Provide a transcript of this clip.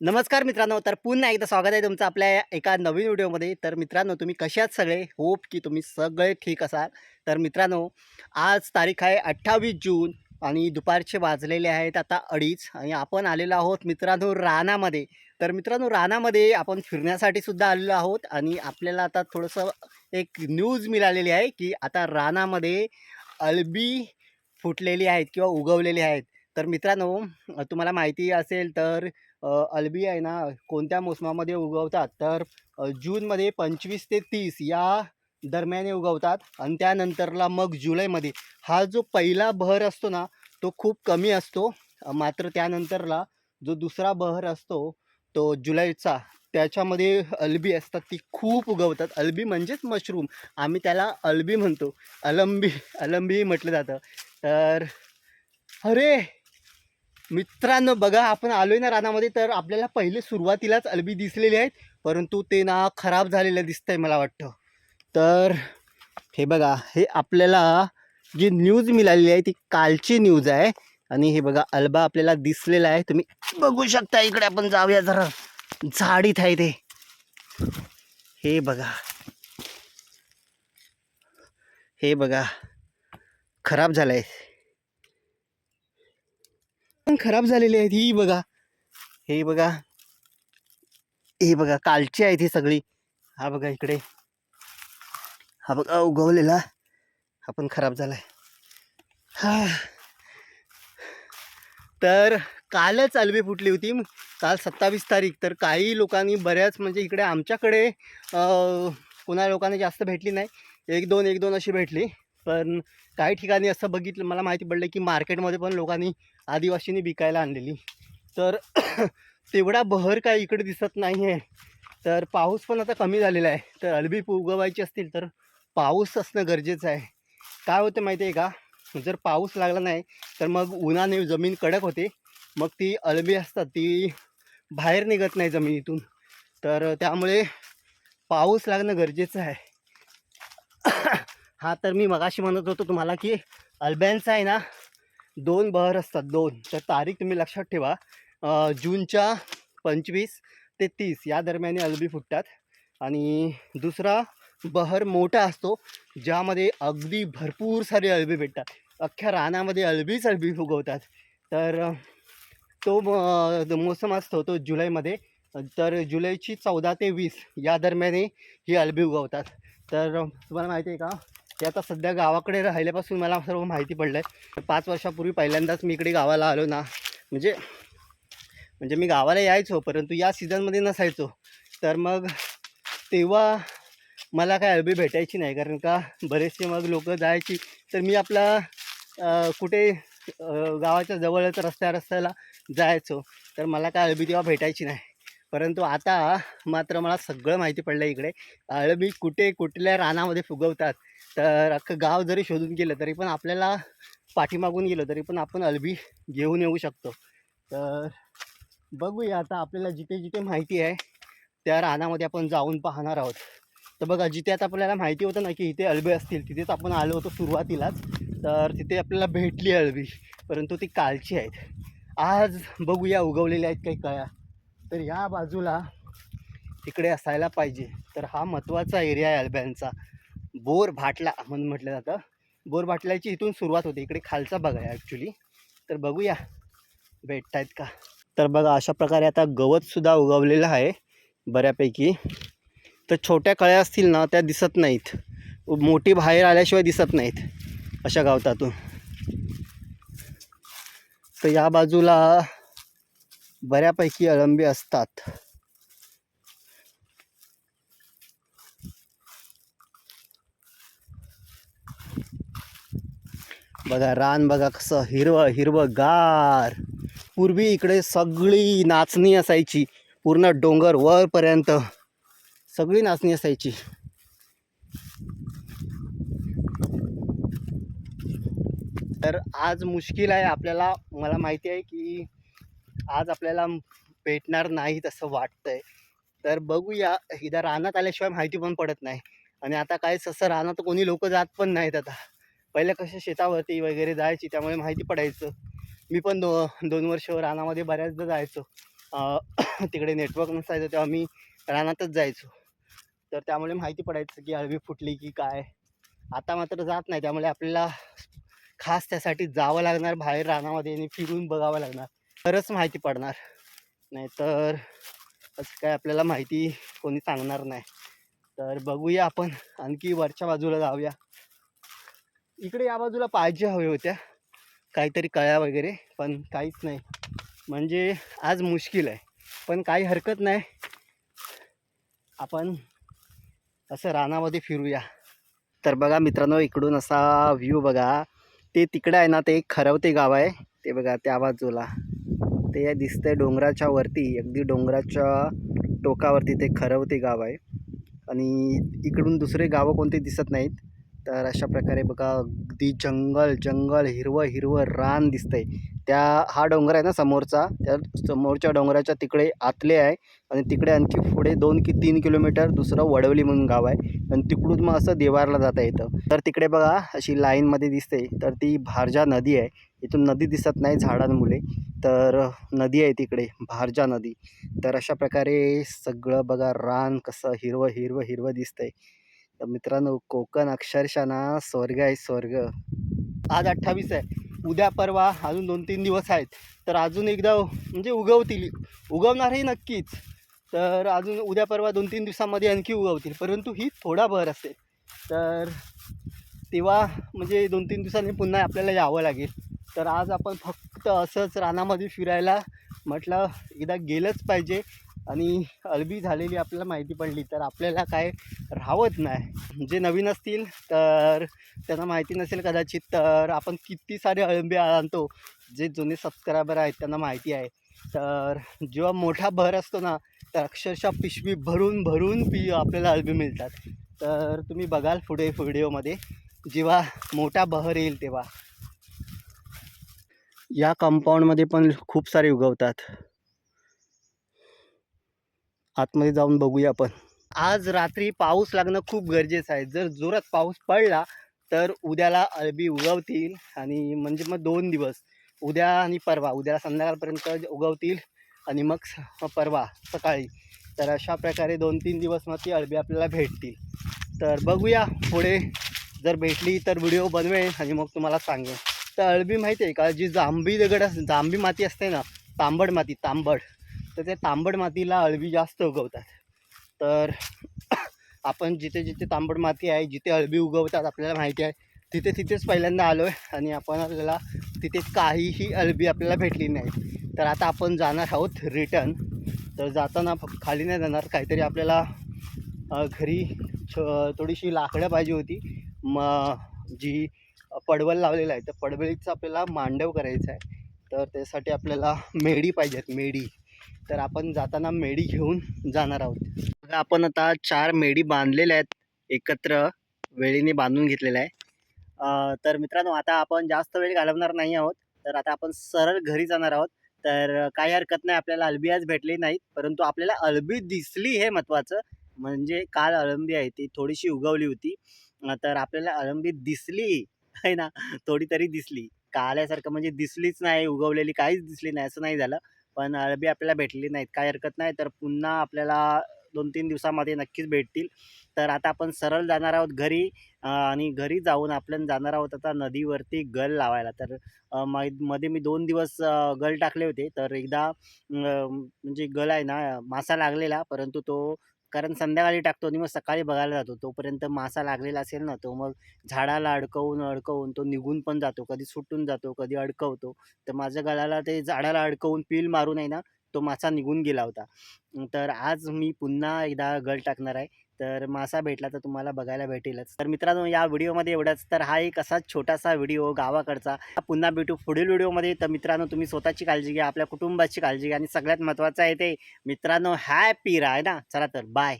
नमस्कार मित्रांनो तर पुन्हा एकदा स्वागत आहे तुमचं आपल्या एका नवीन व्हिडिओमध्ये. तर मित्रांनो तुम्ही कशात सगळे? होप की तुम्ही सगळे ठीक असाल. तर मित्रांनो आज तारीख आहे अठ्ठावीस जून आणि दुपारचे वाजलेले आहेत आता अडीच आणि आपण आलेलो आहोत मित्रांनो रानामध्ये. तर मित्रांनो रानामध्ये आपण फिरण्यासाठी सुद्धा आलेलो आहोत आणि आपल्याला आता थोडंसं एक न्यूज मिळालेली आहे की आता रानामध्ये अळबी फुटलेली आहेत किंवा उगवलेली आहेत. तर मित्रांनो तुम्हाला माहिती असेल तर अल्बी आहे ना कोणत्या मोसमामध्ये उगवतात? तर जूनमध्ये पंचवीस ते तीस या दरम्याने उगवतात आणि त्यानंतरला मग जुलैमध्ये. हा जो पहिला बहर असतो ना तो खूप कमी असतो. मात्र त्यानंतरला जो दुसरा बहर असतो तो जुलैचा त्याच्यामध्ये अल्बी असतात ती खूप उगवतात. अल्बी म्हणजेच मशरूम. आम्ही त्याला अल्बी म्हणतो. अलंबी अलंबी म्हटलं जातं. तर अरे! मित्रांनो बघा आपण आलोय ना रानामध्ये तर आपल्याला पहिले सुरुवातीलाच अलबी दिसलेली आहेत परंतु ते ना खराब झालेलं दिसतंय मला वाटतं. तर हे बघा हे आपल्याला जी न्यूज मिळालेली आहे ती कालची न्यूज आहे. आणि हे बघा अल्बा आपल्याला दिसलेला आहे. तुम्ही बघू शकता इकडे आपण जाऊया जरा. झाडीत आहे ते. हे बघा. हे बघा. खराब झालं आहे पण खराब झालेली आहेत ही बघा. हे बघा. हे बघा कालची आहेत ही सगळी. हा बघा इकडे. हा बघा उगवलेला. हा पण खराब झालाय. हा. तर कालच अल्बी फुटली होती. काल सत्तावीस तारीख. तर काही लोकांनी बऱ्याच म्हणजे इकडे आमच्याकडे कोणा लोकांना जास्त भेटली नाही. एक दोन एक दोन अशी भेटली. पण काही ठिकाणी असं बघितलं मला माहिती पडलं की मार्केटमध्ये पण लोकांनी आदिवासींनी विकायला आणलेली. तर तेवढा बहर काय इकडे दिसत नाही आहे तर पाऊस पण आता कमी झालेला आहे. तर अळबी उगवायची असतील तर पाऊस असणं गरजेचं आहे. काय होतं माहिती आहे का? जर पाऊस लागला नाही तर मग उन्हाने जमीन कडक होते. मग ती अळबी असतात ती बाहेर निघत नाही जमिनीतून. तर त्यामुळे पाऊस लागणं गरजेचं आहे. हा तर मी मगाशी म्हणत होतो तुम्हाला की अल्ब्यांचा आहे ना दोन बहर असतात दोन. तर तारीख तुम्ही लक्षात ठेवा. जूनच्या पंचवीस ते तीस या दरम्यान अल्बी फुटतात. आणि दुसरा बहर मोठा असतो ज्यामध्ये अगदी भरपूर सारे अळबी भेटतात. अख्ख्या रानामध्ये अळबीच अळबी उगवतात तर तो जो मोसम असतो तो जुलैमध्ये. तर जुलैची चौदा ते वीस या दरम्याने ही अळबी उगवतात. तर तुम्हाला माहिती आहे का? ते आता सध्या गावाकडे राहिल्यापासून मला सर्व माहिती पडलं आहे पाच वर्षापूर्वी पहिल्यांदाच मी इकडे गावाला आलो ना. म्हणजे म्हणजे मी गावाला यायचो परंतु या सीझनमध्ये नसायचो. तर मग तेव्हा मला काय अळबी भेटायची नाही कारण का बरेचसे मग लोक जायची. तर मी आपला कुठे गावाच्या जवळच रस्त्या रस्त्याला जायचो. तर मला काय अळबी तेव्हा भेटायची नाही. परंतु आता मात्र मला सगळं माहिती पडलं इकडे. अळबी कुठे कुठल्या रानामध्ये फुगवतात तर अख्खं गाव जरी शोधून गेलं तरी पण आपल्याला पाठीमागून गेलो तरी पण आपण अळबी घेऊन येऊ शकतो. तर बघूया आता आपल्याला जिथे जिथे माहिती आहे त्या रानामध्ये आपण जाऊन पाहणार आहोत. तर बघा जिथे आता आपल्याला माहिती होतं ना की इथे अळबी असतील तिथेच आपण आलो होतो सुरुवातीलाच. तर तिथे आपल्याला भेटली अळबी परंतु ती कालची आहेत. आज बघूया उगवलेल्या आहेत काही कळ्या. तर या बाजूला तिकडे असायला पाहिजे. तर हा महत्त्वाचा एरिया आहे अल्ब्यांचा. बोर भाटला म्हणून म्हटलं जातं. बोर भाटल्याची इथून सुरुवात होते. इकडे खालचा बघा आहे ॲक्च्युली तर बघूया. भेटतायत का? तर बघा अशा प्रकारे आता गवतसुद्धा उगवलेलं आहे बऱ्यापैकी. तर छोट्या कळ्या असतील ना त्या दिसत नाहीत. मोठी बाहेर आल्याशिवाय दिसत नाहीत अशा गावतातून. तर या बाजूला बऱ्यापैकी अळंबी असतात. बघा रान बघा कसं हिरवं हिरवं गार. पूर्वी इकडे सगळी नाचणी असायची. पूर्ण डोंगर वरपर्यंत सगळी नाचणी असायची. तर आज मुश्किल आहे आपल्याला मला माहिती आहे की आज आपल्याला भेटणार नाहीत असं वाटतंय. तर बघूया इथं रानात आल्याशिवाय माहिती पण पडत नाही. आणि आता काय तसं रानात कोणी लोक जात पण नाहीत आता. पहिले कसे शेतावरती वगैरे जायची त्यामुळे माहिती पडायचं. मी पण दो दोन वर्ष रानामध्ये बऱ्याचदा जायचो. तिकडे नेटवर्क नसायचं तेव्हा मी रानातच जायचो. तर त्यामुळे माहिती पडायचं की अळवी फुटली की काय. आता मात्र जात नाही त्यामुळे आपल्याला खास त्यासाठी जावं लागणार बाहेर रानामध्ये आणि फिरून बघावं लागणार. तरच माहिती पडणार. नाहीतर असं काय आपल्याला माहिती कोणी सांगणार नाही. तर बघूया आपण. आणखी वरच्या बाजूला जाऊया. इकडे या बाजूला पाहिजे हवे होत्या. काहीतरी कळ्या वगैरे पण काहीच नाही. म्हणजे आज मुश्किल आहे. पण काही हरकत नाही. आपण असं रानामध्ये फिरूया. तर बघा मित्रांनो इकडून असा व्ह्यू बघा. ते तिकडं आहे ना ते खरवते गाव आहे. ते बघा त्या बाजूला. ते दिसतंय डोंगराच्या वरती. अगदी डोंगराच्या टोकावरती ते खरवते गाव आहे. आणि इकडून दुसरे गावं कोणते दिसत नाहीत. तर अशा प्रकारे बघा अगदी जंगल जंगल हिरवं हिरवं रान दिसतंय. त्या हा डोंगर आहे ना समोरचा. त्या समोरच्या डोंगराच्या तिकडे आतले आहे. आणि तिकडे आणखी पुढे दोन की तीन किलोमीटर दुसरं वडवली म्हणून गाव आहे. आणि तिकडून मग असं देवारला जाता येतं. तर तिकडे बघा अशी लाईनमध्ये दिसते. तर ती भारजा नदी आहे. इथून नदी दिसत नाही झाडांमुळे. तर नदी आहे तिकडे भारजा नदी. तर अशा प्रकारे सगळं बघा रान कसं हिरवं हिरवं हिरवं दिसतंय. तर मित्रांनो कोकण अक्षरशः ना स्वर्ग आहे स्वर्ग. आज अठ्ठावीस आहे. उद्या परवा अजून दोन तीन दिवस आहेत. तर अजून एकदा म्हणजे उगवतील. उगवणारही नक्कीच. तर अजून उद्या परवा दोन तीन दिवसामध्ये आणखी उगवतील. परंतु ही थोडा भर असेल. तर तेव्हा म्हणजे दोन तीन दिवसांनी पुन्हा आपल्याला यावं लागेल. तर आज आपण फक्त असंच रानामध्ये फिरायला म्हटलं एकदा गेलंच पाहिजे. आणि अळबी झालेली आपल्याला माहिती पडली तर आपल्याला काय राहत नाही. जे नवीन असतील तर त्यांना माहिती नसेल कदाचित तर आपण किती सारे अळंबी आणतो. जे जुने सबस्क्रायबर आहेत त्यांना माहिती आहे. तर जेव्हा मोठा भर असतो ना तर अक्षरशः पिशवी भरून भरून पी आपल्याला अळबी मिळतात. तर तुम्ही बघाल पुढे व्हिडिओमध्ये जेव्हा मोठा बहर येईल तेव्हा. या कंपाऊंडमध्ये पण खूप सारे उगवतात. आतमध्ये जाऊन बघूया आपण. आज रात्री पाऊस लागणं खूप गरजेचं आहे. जर जोरात पाऊस पडला तर उद्याला अळबी उगवतील आणि म्हणजे मग दोन दिवस. उद्या आणि परवा. उद्याला संध्याकाळपर्यंत उगवतील आणि मग स- परवा सकाळी. तर अशा प्रकारे दोन तीन दिवस मग ती अळबी आपल्याला भेटतील. तर बघूया पुढे. जर भेटली तर व्हिडिओ बनवेन आणि मग तुम्हाला सांगेन. तर अळबी माहिती आहे का? जी जांभी दगड अस जांभी माती असते ना तांबड माती तांबड. तर त्या तांबड मातीला अळबी जास्त उगवतात. तर आपण जिथे जिथे तांबड माती आहे जिथे अळबी उगवतात आपल्याला माहिती आहे तिथे तिथेच पहिल्यांदा आलो आहे आणि आपण आपल्याला तिथे काहीही अळबी आपल्याला भेटली नाही तर आता आपण जाणार आहोत रिटर्न तर जाताना फक्त खाली नाही जाणार काहीतरी आपल्याला घरी छ थोडीशी लाकडं पाहिजे होती. मग जी पडवल लावलेलं आहे. तर पडवळीचं आपल्याला मांडव करायचं आहे. तर त्यासाठी आपल्याला मेडी पाहिजेत मेडी तर आपण जाताना मेडी घेऊन जाणार आहोत. आपण आता चार मेडी बांधलेल्या आहेत. एकत्र वेळीने बांधून घेतलेल्या आहे. तर मित्रांनो आता आपण जास्त वेळ घालवणार नाही आहोत. तर आता आपण सरळ घरी जाणार आहोत. तर काही हरकत नाही आपल्याला अळबी आज भेटली नाहीत. परंतु आपल्याला अळबी दिसली हे महत्त्वाचं. म्हणजे काल अळंबी आहे ती थोडीशी उगवली होती. तर आपल्याला अळंबी दिसली. आहे ना थोडी तरी दिसली. काल्यासारखं म्हणजे दिसलीच नाही उगवलेली काहीच दिसली नाही असं नाही झालं. पण अळबी आपल्याला भेटली नाहीत काही हरकत नाही. तर पुन्हा आपल्याला दोन तीन दिवसामध्ये नक्कीच भेटतील. तर आता आपण सरळ जाणार आहोत घरी आणि घरी जाऊन आपण जाणार आहोत आता नदीवरती गल लावायला. तर मध्ये मी दोन दिवस गल टाकले होते. तर एकदा म्हणजे गल आहे ना मासा लागलेला परंतु तो कारण संध्याकाळी टाकतो आणि मग सकाळी बघायला जातो. तोपर्यंत मासा लागलेला असेल ना तो मग झाडाला अडकवून अडकवून तो निघून पण जातो. कधी सुटून जातो कधी अडकवतो. तर माझ्या गळाला ते झाडाला अडकवून पील मारून आहे ना तो मासा निघून गेला होता. तर आज मी पुन्हा एकदा गळ टाकणार आहे. तर मासा भेटला तर तुम्हाला बघायला भेटेलच. तर मित्रांनो या व्हिडिओमध्ये एवढंच. तर हा एक असा छोटासा व्हिडिओ गावाकडचा. पुन्हा भेटू पुढील व्हिडिओमध्ये. तर मित्रांनो तुम्ही स्वतःची काळजी घ्या आपल्या कुटुंबाची काळजी घ्या आणि सगळ्यात महत्त्वाचं आहे ते मित्रांनो हॅपी राहा ना. चला तर बाय